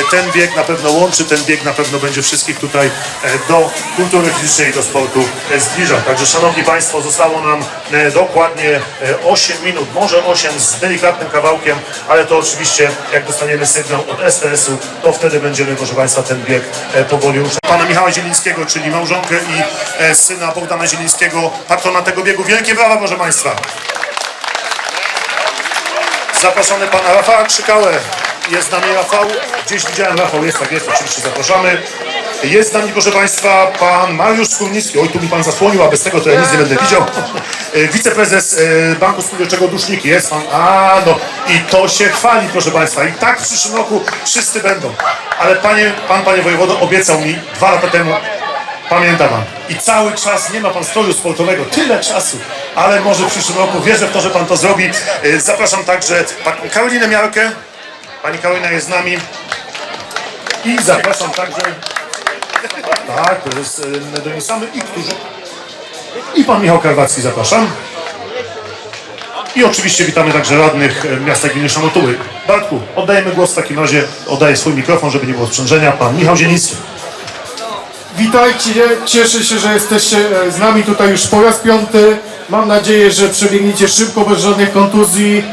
e, ten bieg na pewno łączy, ten bieg na pewno będzie wszystkich tutaj e, do kultury fizycznej i do sportu e, zbliżał. Także szanowni Państwo, zostało nam dokładnie e, 8 minut, może 8 z delikatnym kawałkiem, ale to oczywiście jak dostaniemy sygnał od STS-u, to wtedy będziemy, proszę Państwa, ten bieg powoli ruszać. Pana Michała Zielińskiego, czyli małżonkę i syna Bogdana Zielińskiego, patrona tego biegu. Wielkie brawa, proszę Państwa. Zapraszamy pana Rafała Krzykałę. Jest z nami Rafał. Gdzieś widziałem Rafał, jest tak, jest, oczywiście zapraszamy. Jest z nami, proszę Państwa, pan Mariusz Skórnicki. Oj, tu mi pan zasłonił, a bez tego to ja nic nie będę widział. E, Wiceprezes e, Banku Spółdzielczego Dusznik jest pan. A, no i to się chwali, proszę Państwa. I tak w przyszłym roku wszyscy będą. Ale panie, pan, panie wojewodo, obiecał mi dwa lata temu, Pamięta pan. I cały czas nie ma pan stroju sportowego. Tyle czasu. Ale może w przyszłym roku wierzę w to, że pan to zrobi. Y, Zapraszam także Karolinę Miarkę. Pani Karolina jest z nami. I zapraszam także. Tak, to jest y, do niej samy i którzy. I pan Michał Karwacki zapraszam. I oczywiście witamy także radnych e, miasta gminy Szamotuły. Bartku, oddajemy głos w takim razie, oddaję swój mikrofon, żeby nie było sprzężenia. Pan Michał Zieliński. Witajcie, cieszę się, że jesteście e, z nami tutaj już po raz piąty. Mam nadzieję, że przebiegniecie szybko, bez żadnych kontuzji.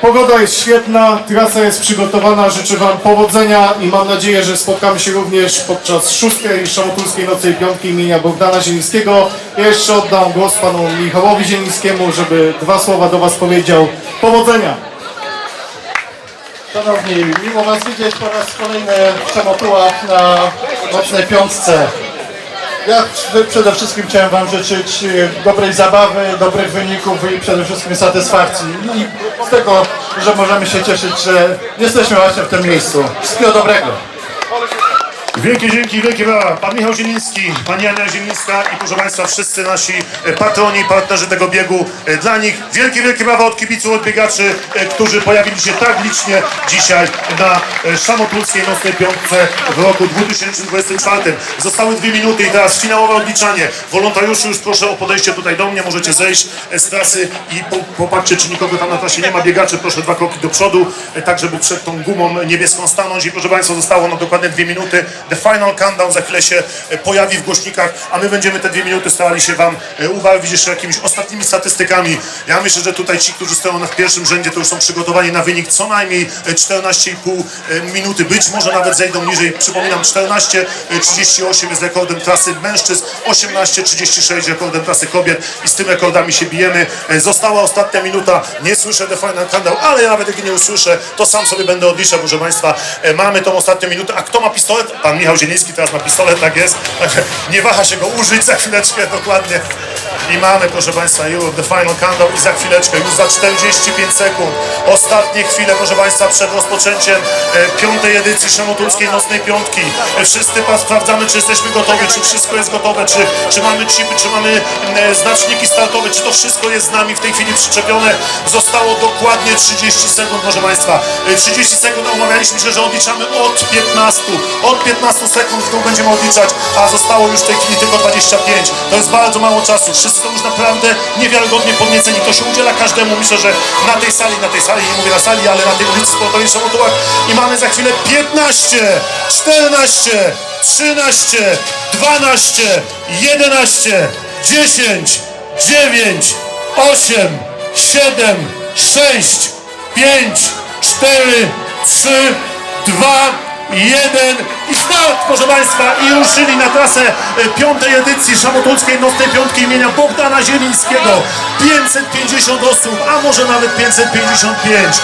Pogoda jest świetna, trasa jest przygotowana, życzę Wam powodzenia i mam nadzieję, że spotkamy się również podczas szóstej Szamotulskiej Nocy Piątki imienia Bogdana Zielińskiego. Jeszcze oddam głos Panu Michałowi Zielińskiemu, żeby dwa słowa do Was powiedział. Powodzenia! Szanowni, miło Was widzieć po raz kolejny w Czemotułach na nocnej piątce. Ja przede wszystkim chciałem Wam życzyć e, dobrej zabawy, dobrych wyników i przede wszystkim satysfakcji. I z tego, że możemy się cieszyć, że jesteśmy właśnie w tym miejscu. Wszystkiego dobrego. Wielkie dzięki, wielkie brawa. Pan Michał Zieliński, pani Ania Zielińska i proszę Państwa, wszyscy nasi e, patroni, partnerzy tego biegu. e, Dla nich wielkie, wielkie brawa od kibiców, od biegaczy, e, którzy pojawili się tak licznie dzisiaj na Szamotulskiej Nocnej Piątce w roku 2024. Zostały dwie minuty i teraz finałowe odliczanie. Wolontariuszy już proszę o podejście tutaj do mnie, możecie zejść z trasy i po, popatrzcie, czy nikogo tam na trasie nie ma. Biegacze proszę dwa kroki do przodu, tak żeby przed tą gumą niebieską stanąć i proszę Państwa, zostało nam dokładnie dwie minuty. The final countdown za chwilę się e, pojawi w głośnikach, a my będziemy te dwie minuty starali się Wam e, ubarwić jeszcze jakimiś ostatnimi statystykami. Ja myślę, że tutaj ci, którzy stoją w pierwszym rzędzie, to już są przygotowani na wynik co najmniej e, 14,5 e, minuty. Być może nawet zejdą niżej. Przypominam, 14,38 jest rekordem trasy mężczyzn, 18,36 rekordem trasy kobiet i z tym rekordami się bijemy. Została ostatnia minuta, nie słyszę The Final Countdown, ale ja nawet jak nie usłyszę, to sam sobie będę odliczał, proszę Państwa. Mamy tą ostatnią minutę. A kto ma pistolet? Pan Michał Zieliński teraz ma pistolet, tak jest. Także nie waha się go użyć za chwileczkę, dokładnie. I mamy, proszę Państwa, The Final Countdown i za chwileczkę, już za 45 sekund. Ostatnie chwile, proszę Państwa, przed rozpoczęciem e, piątej edycji Szamotulskiej Nocnej Piątki. E, Wszyscy pas sprawdzamy, czy jesteśmy gotowi, czy wszystko jest gotowe, czy, czy mamy chipy, czy mamy e, znaczniki startowe, czy to wszystko jest z nami w tej chwili przyczepione. Zostało dokładnie 30 sekund, proszę Państwa. E, 30 sekund omawialiśmy się, że odliczamy od 15. Od 15 sekund w dół będziemy odliczać, a zostało już w tej chwili tylko 25. To jest bardzo mało czasu. Wszyscy są już naprawdę niewiarygodnie podnieceni. To się udziela każdemu. Myślę, że na tej sali, na tej sali, nie mówię na sali, ale na tej ulicy sportowej Szamotułach i mamy za chwilę 15, 14, 13, 12, 11, 10, 9, 8, 7, 6, 5, 4, 3, 2, 1 i start, proszę Państwa, i ruszyli na trasę e, piątej edycji Szamotulskiej Nocnej Piątki imienia Bogdana Zielińskiego. 550 osób, a może nawet 555.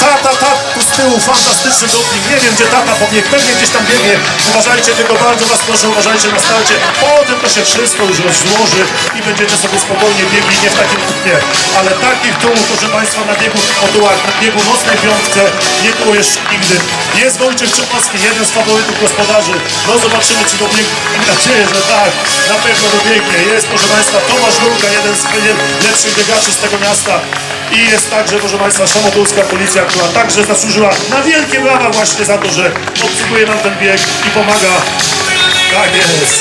Tata, tata, z tyłu fantastyczny doping. Nie wiem, gdzie tata pobiegł, pewnie gdzieś tam biegnie. Uważajcie, tylko bardzo Was proszę, uważajcie na starcie. Potem to się wszystko już rozłoży i będziecie sobie spokojnie biegli, nie w takim kupie. Ale takich tułów, proszę Państwa, na biegu o tyłach, na biegu Nocnej Piątce nie było jeszcze nigdy. Jest Wojciech Czepowski, jeden z faworytów gospodarzy. No zobaczymy, czy dobiegnie. Mam nadzieję, że tak. Na pewno dobiegnie. Jest, proszę Państwa, Tomasz Rulka, jeden z lepszych biegaczy z tego miasta. I jest także, proszę Państwa, szamotulska policja, która także zasłużyła na wielkie brawa właśnie za to, że obsługuje nam ten bieg i pomaga. Tak jest.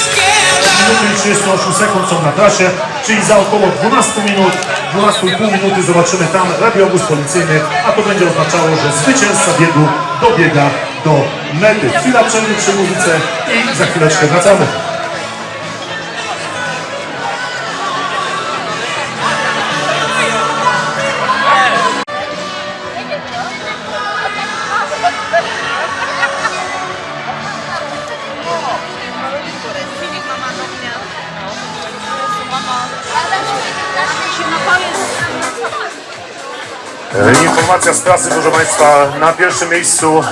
Minuty i 38 sekund są na trasie, czyli za około 12 minut, 12,5 minuty zobaczymy tam radiobus policyjny, a to będzie oznaczało, że zwycięzca biegu dobiega do mety. Chwila przerwy przy muzyce i za chwileczkę wracamy. Informacja z prasy, proszę Państwa, na pierwszym miejscu e,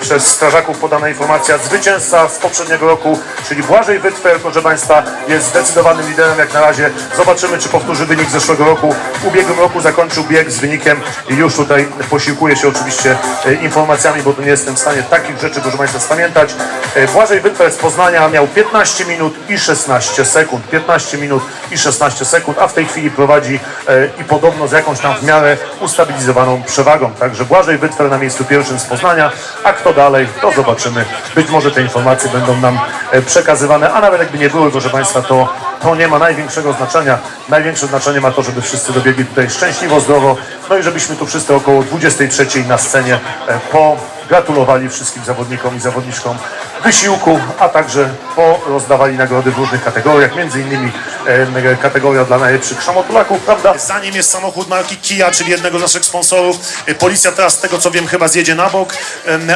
przez strażaków podana informacja zwycięzca z poprzedniego roku, czyli Błażej Wytwer, proszę Państwa, jest zdecydowanym liderem jak na razie. Zobaczymy, czy powtórzy wynik zeszłego roku. W ubiegłym roku zakończył bieg z wynikiem i już tutaj posiłkuję się oczywiście e, informacjami, bo tu nie jestem w stanie takich rzeczy, proszę Państwa, spamiętać. E, Błażej Wytwer z Poznania miał 15 minut i 16 sekund. 15 minut i 16 sekund, a w tej chwili prowadzi e, i podobno z jakąś tam w miarę ustabilizowaną przewagą. Także Błażej Wytwer na miejscu pierwszym z Poznania, a kto dalej, to zobaczymy. Być może te informacje będą nam e, przekazywane, a nawet jakby nie były, proszę Państwa, to, to nie ma największego znaczenia. Największe znaczenie ma to, żeby wszyscy dobiegli tutaj szczęśliwo, zdrowo, no i żebyśmy tu wszyscy około 23 na scenie e, po gratulowali wszystkim zawodnikom i zawodniczkom wysiłku, a także porozdawali nagrody w różnych kategoriach, między innymi kategoria dla najlepszych szamotulaków, prawda? Za nim jest samochód marki Kia, czyli jednego z naszych sponsorów. E, Policja teraz, z tego co wiem, chyba zjedzie na bok,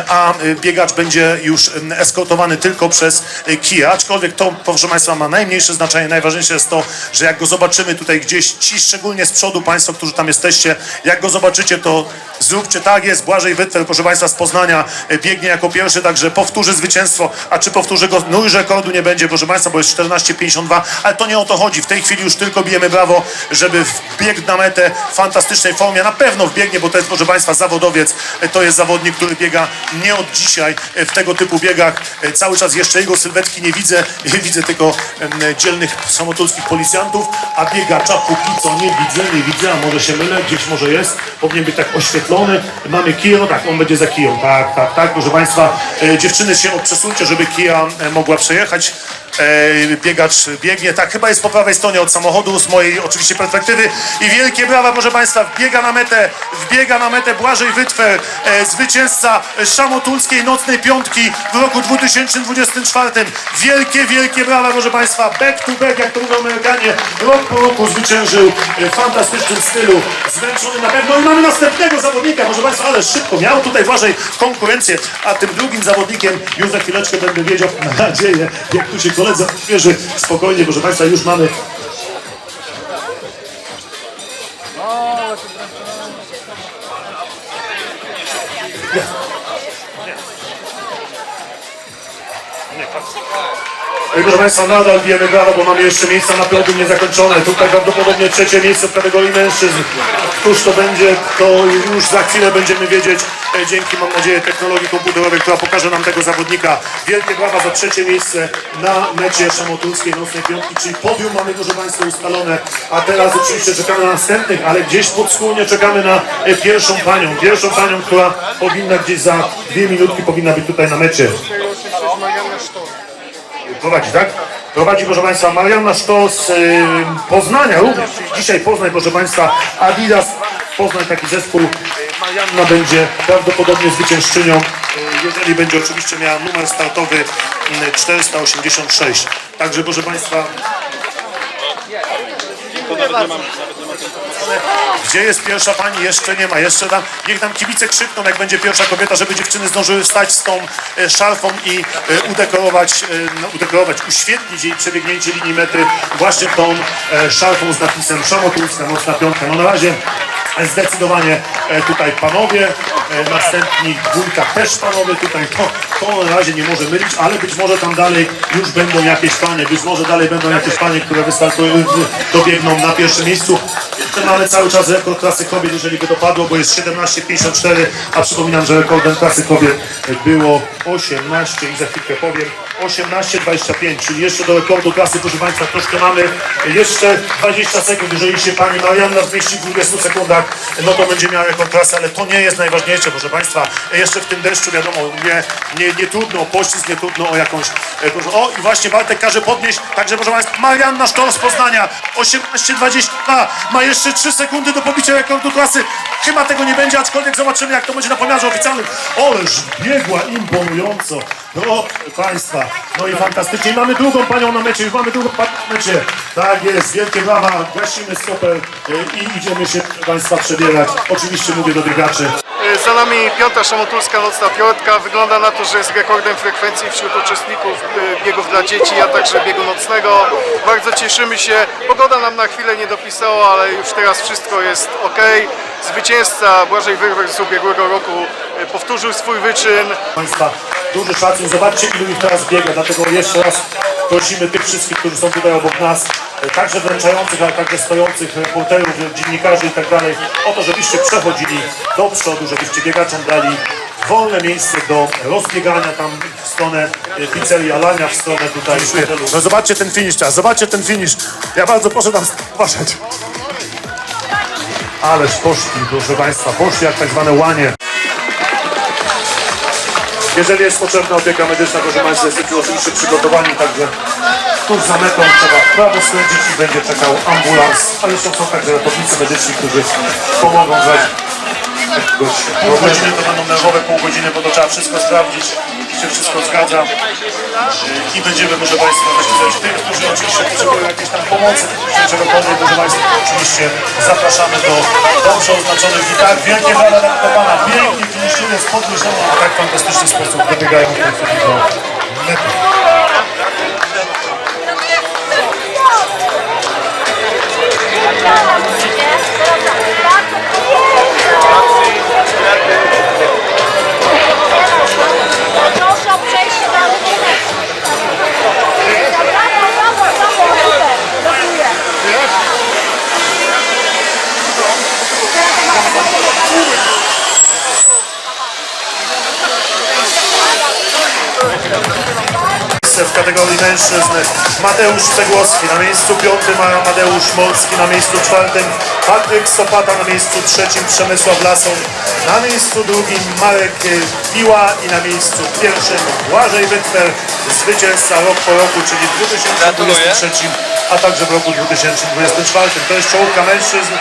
a e, biegacz będzie już eskortowany tylko przez e, Kia, aczkolwiek to, proszę Państwa, ma najmniejsze znaczenie. Najważniejsze jest to, że jak go zobaczymy tutaj gdzieś, ci szczególnie z przodu, Państwo, którzy tam jesteście, jak go zobaczycie, to zróbcie tak jest. Błażej Wytwer, proszę Państwa, z Poznania biegnie jako pierwszy, także powtórzy zwycięstwo, a czy powtórzy go, no już rekordu nie będzie, proszę Państwa, bo jest 14,52, ale to nie o to chodzi. W tej chwili już tylko bijemy brawo, żeby wbiegł na metę w fantastycznej formie. Na pewno wbiegnie, bo to jest, proszę Państwa, zawodowiec. To jest zawodnik, który biega nie od dzisiaj w tego typu biegach. Cały czas jeszcze jego sylwetki nie widzę. Widzę tylko dzielnych samotulskich policjantów, a biegacza póki co nie widzę, nie widzę, a może się mylę, gdzieś może jest. Powinien być tak oświetlony. Mamy Kiję, no tak, on będzie za Kiją. Tak, tak, tak, proszę Państwa. E, Dziewczyny się przesuńcie, żeby Kija e, mogła przejechać. E, biegacz biegnie, tak, chyba jest po prawej stronie od samochodu, z mojej oczywiście perspektywy. I wielkie brawa, proszę Państwa, wbiega na metę, wbiega na metę Błażej Wytwer, e, zwycięzca Szamotulskiej Nocnej Piątki w roku 2024. Wielkie, wielkie brawa, proszę Państwa, back to back, jak to mówią Amerykanie, rok po roku zwyciężył e, w fantastycznym stylu, zmęczony na pewno. I mamy następnego zawodnika, proszę Państwa, ale szybko, miał tutaj Błażej konkurencję, a tym drugim zawodnikiem już za chwileczkę będę wiedział, mam nadzieję, jak tu się koledzy odświeży, spokojnie, proszę Państwa, już mamy Ej, Proszę Państwa, nadal bijemy brawo, bo mamy jeszcze miejsca na podium niezakończone. Tutaj prawdopodobnie trzecie miejsce w kategorii mężczyzn. Któż to będzie, to już za chwilę będziemy wiedzieć. Dzięki, mam nadzieję, technologii komputerowej, która pokaże nam tego zawodnika. Wielkie brawa za trzecie miejsce na mecie szamotulskiej nocnej piątki, czyli podium mamy, proszę Państwa, ustalone. A teraz oczywiście czekamy na następnych, ale gdzieś podskórnie czekamy na e, pierwszą panią. Pierwszą panią, która powinna gdzieś za dwie minutki powinna być tutaj na mecie. Prowadzi, tak? Prowadzi, proszę Państwa, Marianna Sztos z y, Poznania również. Dzisiaj Poznań, proszę Państwa, Adidas Poznań, taki zespół. Marianna będzie prawdopodobnie zwyciężczynią, y, jeżeli będzie oczywiście miała numer startowy y, 486. Także, proszę Państwa, Gdzie jest pierwsza pani? Jeszcze nie ma. Jeszcze tam, niech tam kibice krzykną, jak będzie pierwsza kobieta, żeby dziewczyny zdążyły wstać z tą e, szarfą i e, udekorować, e, no, udekorować, uświetnić jej przebiegnięcie linii mety właśnie tą szarfą z napisem Szamotulska, Nocna Piątka. No na razie zdecydowanie e, tutaj panowie, e, następni dwójka też panowie tutaj, to, to na razie nie może mylić, ale być może tam dalej już będą jakieś panie, być może dalej będą jakieś panie, które wystartują, dobiegną na pierwszym miejscu. Mamy cały czas rekord klasy kobiet, jeżeli by dopadło, bo jest 17,54, a przypominam, że rekordem klasy kobiet było 18 i za chwilkę powiem, 18.25, czyli jeszcze do rekordu klasy, proszę Państwa, troszkę mamy jeszcze 20 sekund, jeżeli się Pani Marianna zmieści w 20 sekundach, no to będzie miała rekord klasy, ale to nie jest najważniejsze, proszę Państwa, jeszcze w tym deszczu, wiadomo, nie, nie, nie trudno o pościsk, nie trudno o jakąś, e, proszę, o i właśnie Bartek każe podnieść, także proszę Państwa, Marianna Sztor z Poznania, 18.22, ma jeszcze 3 sekundy do pobicia rekordu klasy, chyba tego nie będzie, aczkolwiek zobaczymy jak to będzie na pomiarze oficjalnym, oleż biegła imponująco, no Państwa, no i fantastycznie, mamy drugą Panią na mecie, już mamy drugą Panią na mecie, tak jest, wielkie brawa, gasimy stoper e, i idziemy się Państwa przebierać, oczywiście mówię do biegaczy, Za nami piąta szamotulska nocna piątka. Wygląda na to, że jest rekordem frekwencji wśród uczestników y, biegów dla dzieci, a także biegu nocnego. Bardzo cieszymy się. Pogoda nam na chwilę nie dopisała, ale już teraz wszystko jest ok. Zwycięzca Błażej Wyrwer z ubiegłego roku y, powtórzył swój wyczyn. Państwa, duży szacun. Zobaczcie, ilu ich teraz biega. Dlatego jeszcze raz prosimy tych wszystkich, którzy są tutaj obok nas, e, także wręczających, ale także stojących reporterów, e, dziennikarzy i tak dalej, o to, żebyście przechodzili do przodu, żebyście biegaczom dali wolne miejsce do rozbiegania tam w stronę e, pizzerii Alania, w stronę tutaj. No zobaczcie ten finish czas, zobaczcie ten finish. Ja bardzo proszę tam uważać. Ależ poszli, proszę Państwa, poszli jak tak zwane łanie. Jeżeli jest potrzebna opieka medyczna, proszę Państwa, jesteśmy oczywiście przygotowani, także tuż za metą trzeba w prawo skręcić i będzie czekał ambulans, a jeszcze są także ratownicy medyczni, którzy pomogą w Pół godziny to będą nerwowe, pół godziny, bo to trzeba wszystko sprawdzić, się wszystko zgadza. I będziemy, proszę Państwa, zaświecać tych, którzy oczywiście potrzebują jakiejś tam pomocy, czegokolwiek, proszę Państwa, oczywiście zapraszamy do dobrze oznaczonych i tak wielkie brawa dla Pana, pięknie finiszuje z podwyższoną, a tak fantastyczny sposób dobiegają w tej chwili do mety. Proszę o mężczyzn Mateusz Cegłowski na miejscu piątym, Mateusz Molski na miejscu czwartym, Patryk Stopata na miejscu trzecim, Przemysław Lason na miejscu drugim, Marek Piła i na miejscu pierwszym Błażej Wytwer, zwycięzca rok po roku, czyli w 2023, a także w roku 2024. To jest czołówka mężczyzn.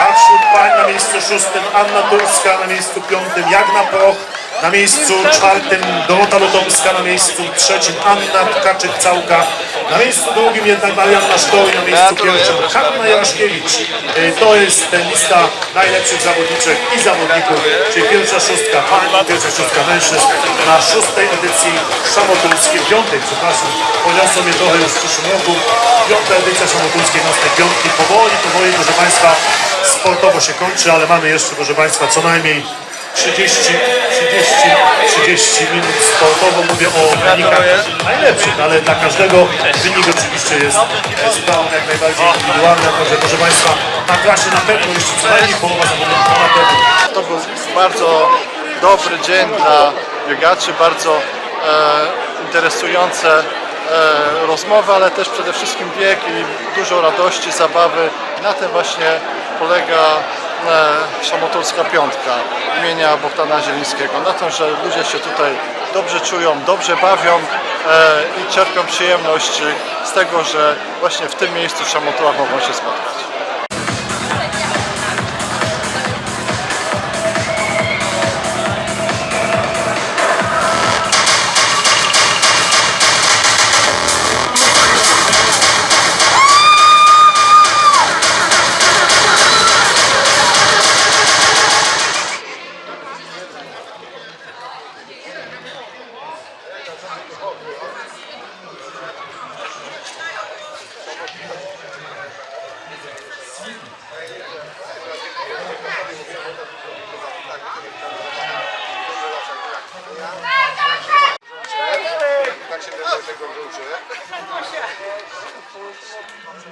A wśród pań na miejscu szóstym Anna Turska, na miejscu piątym Jagna Proch, na miejscu czwartym Dorota Lutomska, na miejscu trzecim Anna Tkaczyk-Całka, na miejscu drugim jednak Marianna Szkoły, na miejscu pierwszym Hanna Jaszkiewicz. E, To jest ten lista najlepszych zawodniczek i zawodników, czyli pierwsza szóstka pań, pierwsza szóstka mężczyzn na szóstej edycji Szamotulskiej, piątej, przepraszam, poniosło mnie trochę już w przyszłym roku, piąta edycja Szamotulskiej nocnej piątki, powoli, powoli, proszę Państwa, sportowo się kończy, ale mamy jeszcze, proszę Państwa, co najmniej 30, 30, 30 minut sportowo. Mówię o wynikach najlepszych, ale dla każdego wynik oczywiście jest sprawą jak najbardziej indywidualny. Także proszę Państwa, na klasie na pewno jeszcze co najmniej połowa zawodników na pewno. To był bardzo dobry dzień dla biegaczy, bardzo e, interesujące e, rozmowy, ale też przede wszystkim bieg i dużo radości, zabawy. Na tym właśnie polega Szamotolska Piątka imienia Bogdana Zielińskiego. Na tym, że ludzie się tutaj dobrze czują, dobrze bawią e, i czerpią przyjemność z tego, że właśnie w tym miejscu w Szamotułach mogą się spotkać.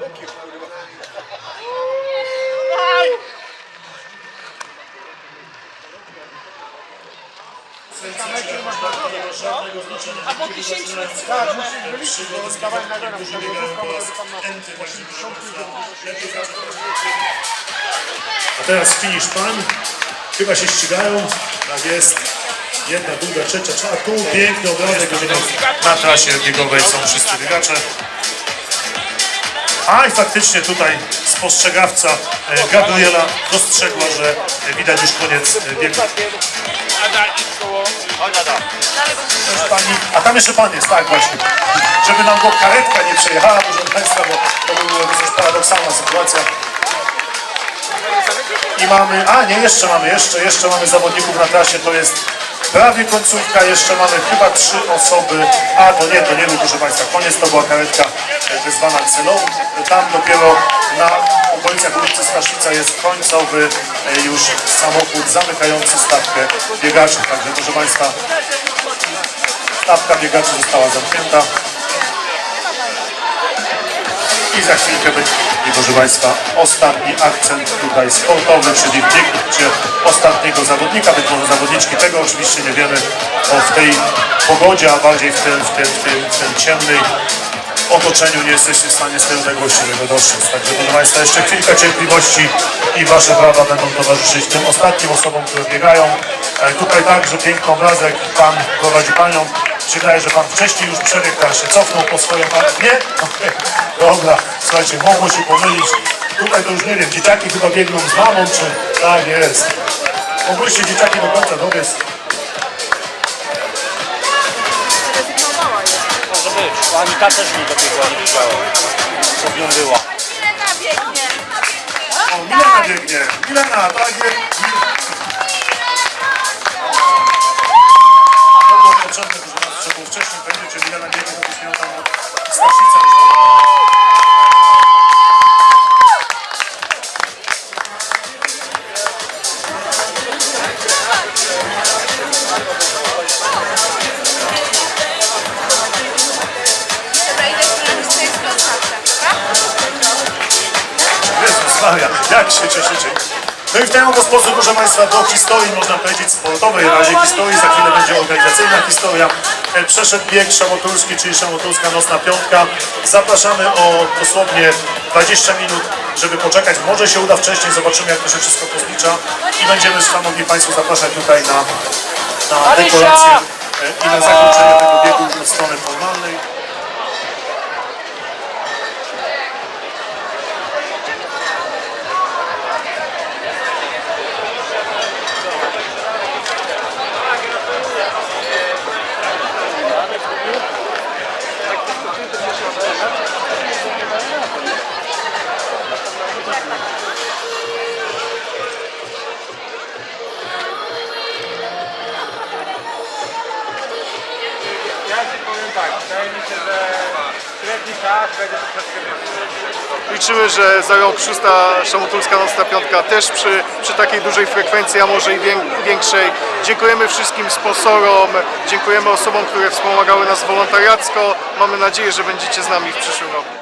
Bokiem, kurwa. Aj! A po tysięcznym Tak, na górę, A teraz finisz pan. Chyba się ścigają. Tak jest. Jedna, druga, trzecia, czwarta. Tu piękny obrazek. Na trasie biegowej są wszyscy biegacze. A i faktycznie tutaj spostrzegawca e, Gabriela dostrzegła, że e, widać już koniec e, biegu. A tam jeszcze pan jest, tak właśnie. Żeby nam go karetka nie przejechała, proszę Państwa, bo to by była paradoksalna sytuacja. I mamy, a nie, jeszcze mamy, jeszcze, jeszcze mamy zawodników na trasie, to jest prawie końcówka, jeszcze mamy chyba trzy osoby, a to nie, to nie był, proszę Państwa, koniec, to była karetka e, wyzwana celą, tam dopiero na okolicach ulicy Staszica jest końcowy e, już samochód zamykający stawkę biegaczy, także proszę Państwa, stawka biegaczy została zamknięta. I za chwilkę będzie, proszę Państwa, ostatni akcent tutaj sportowy, czyli biegnięcie ostatniego zawodnika, być może zawodniczki, tego oczywiście nie wiemy, bo w tej pogodzie, a bardziej w tym, w tym, w tym, w tym ciemnej otoczeniu nie jesteście w stanie z tej odległości tego dostrzec. Także proszę Państwa, jeszcze chwilkę cierpliwości i Wasze brawa będą towarzyszyć tym ostatnim osobom, które biegają. E, Tutaj także piękny obrazek, Pan prowadzi Panią. Się wydaje, że Pan wcześniej już teraz się cofnął po swoją... Nie? Okej. Dobra, słuchajcie, mogło się pomylić. Tutaj to już nie wiem, dzieciaki chyba biegną z mamą, czy... Tak jest. Mogłyście dzieciaki do końca dobiec. Może być. Bo Anita też nie dobiegła, nie widziała. Co nią była. Milena biegnie. O, Milena biegnie. Milena, tak jest. Wcześniej powiedzieć, że Milena biegnie, to No i w ten oto sposób, proszę Państwa, do historii, można powiedzieć, sportowej, razie historii, za chwilę będzie organizacyjna historia. E, Przeszedł bieg szamotulski, czyli szamotulska nocna piątka. Zapraszamy o dosłownie 20 minut, żeby poczekać. Może się uda wcześniej, zobaczymy jak to się wszystko pozlicza. I będziemy, Szanowni Państwo, zapraszać tutaj na, na dekorację e, i na zakończenie tego biegu od strony formalnej. Liczymy, że za rok szósta szamotulska nocna piątka też przy, przy takiej dużej frekwencji, a może i wię- większej. Dziękujemy wszystkim sponsorom, dziękujemy osobom, które wspomagały nas wolontariacko. Mamy nadzieję, że będziecie z nami w przyszłym roku.